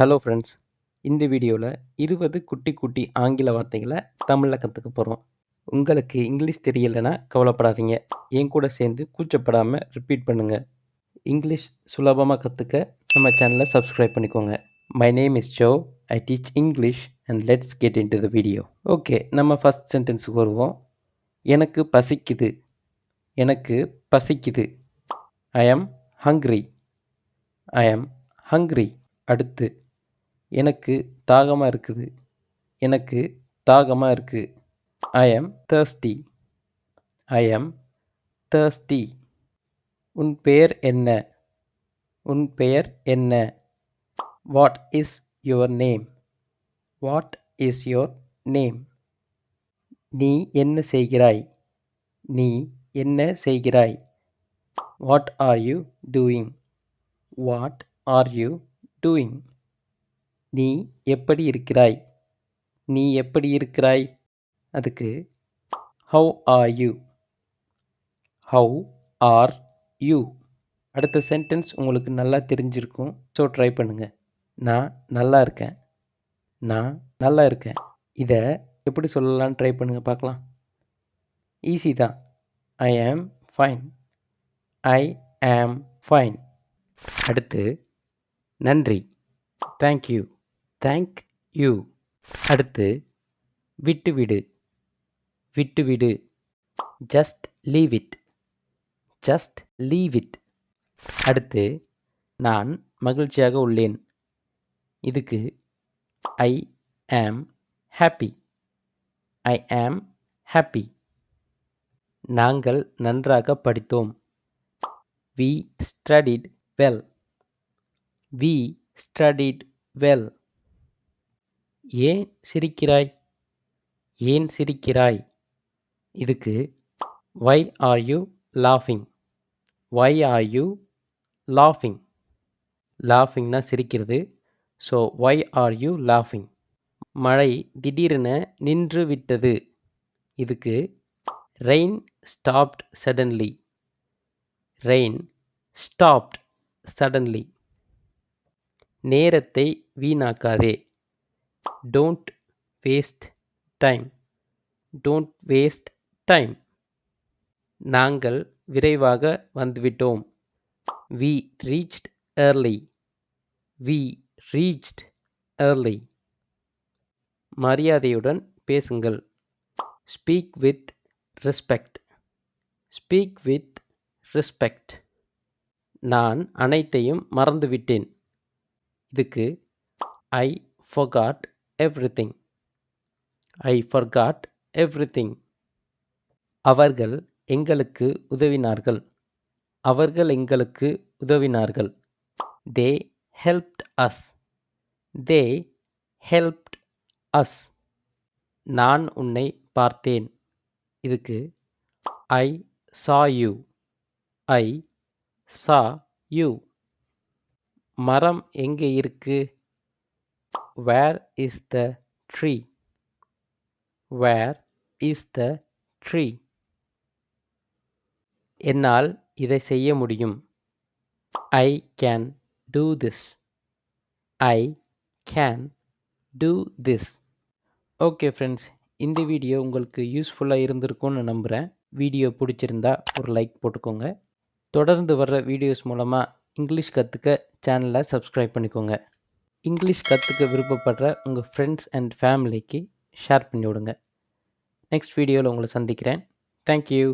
Hello friends இந்த வீடியோவில் இருபது குட்டி குட்டி ஆங்கில வார்த்தைகளை தமிழில் கற்றுக்க போகிறோம் உங்களுக்கு இங்கிலீஷ் தெரியலைன்னா கவலைப்படாதீங்க. என் கூட சேர்ந்து கூச்சப்படாமல் ரிப்பீட் பண்ணுங்கள் இங்கிலீஷ் சுலபமாக கற்றுக்க நம்ம சேனலை சப்ஸ்கிரைப் பண்ணிக்கோங்க. My name is Jo I teach English and let's get into the video okay நம்ம ஃபஸ்ட் சென்டென்ஸுக்கு வருவோம். எனக்கு பசிக்குது. எனக்கு பசிக்குது. I am hungry I am hungry அடுத்து எனக்கு தாகமாக இருக்குது. எனக்கு தாகமாக இருக்குது I am thirsty I am thirsty உன் பெயர் என்ன? உன் பெயர் என்ன? What is your name what is your name நீ என்ன செய்கிறாய்? நீ என்ன செய்கிறாய்? What are you doing what are you doing நீ எப்படி இருக்கிறாய்? நீ எப்படி இருக்கிறாய்? அதுக்கு how are you how are you அடுத்த சென்டென்ஸ் உங்களுக்கு நல்லா தெரிஞ்சிருக்கும். ஸோ ட்ரை பண்ணுங்கள் நான் நல்லா இருக்கேன். நான் நல்லா இருக்கேன். இதை எப்படி சொல்லலாம்னு ட்ரை பண்ணுங்கள் பார்க்கலாம். ஈஸி தான். ஐ am fine I am fine அடுத்து நன்றி. தேங்க்யூ தேங்க் யூ அடுத்து விட்டுவிடு விட்டுவிடு just leave it just leave it அடுத்து நான் மகிழ்ச்சியாக உள்ளேன். இதுக்கு ஐ am happy I am happy நாங்கள் நன்றாக படித்தோம். We studied well we studied well ஏன் சிரிக்கிறாய்? ஏன் சிரிக்கிறாய்? இதுக்கு why are you லாஃபிங் why are you லாஃபிங் லாஃபிங்னா சிரிக்கிறது. ஸோ வை ஆர் யூ லாஃபிங் மழை திடீரென நின்று விட்டது. இதுக்கு rain stopped suddenly rain stopped suddenly நேரத்தை வீணாக்காதே. Don't waste time don't waste time நாங்கள் விரைவாக வந்துவிட்டோம். We reached early we reached early மரியாதையுடன் பேசுங்கள். Speak with respect speak with respect நான் அனைத்தையும் மறந்துவிட்டேன். இதுக்கு I forgot everything I forgot everything அவர்கள் எங்களுக்கு உதவினார்கள். அவர்கள் எங்களுக்கு உதவினார்கள். They helped us they helped us நான் உன்னை பார்த்தேன். இதுக்கு ஐ saw you I saw you மரம் எங்கே இருக்குது where is the tree where is the tree என்னால் இதை செய்ய முடியும். I can do this I can do this okay friends இந்த வீடியோ உங்களுக்கு யூஸ்ஃபுல்லாக இருந்திருக்கும்னு நம்புகிறேன் வீடியோ பிடிச்சிருந்தா ஒரு லைக் போட்டுக்கோங்க. தொடர்ந்து வர்ற வீடியோஸ் மூலமாக இங்கிலீஷ் கற்றுக்க சேனலை சப்ஸ்கிரைப் பண்ணிக்கோங்க. இங்கிலீஷ் கற்றுக்க விருப்பப்படுற உங்கள் ஃப்ரெண்ட்ஸ் அண்ட் ஃபேமிலிக்கு ஷேர் பண்ணி விடுங்க நெக்ஸ்ட் வீடியோவில் உங்களை சந்திக்கிறேன். தேங்க்யூ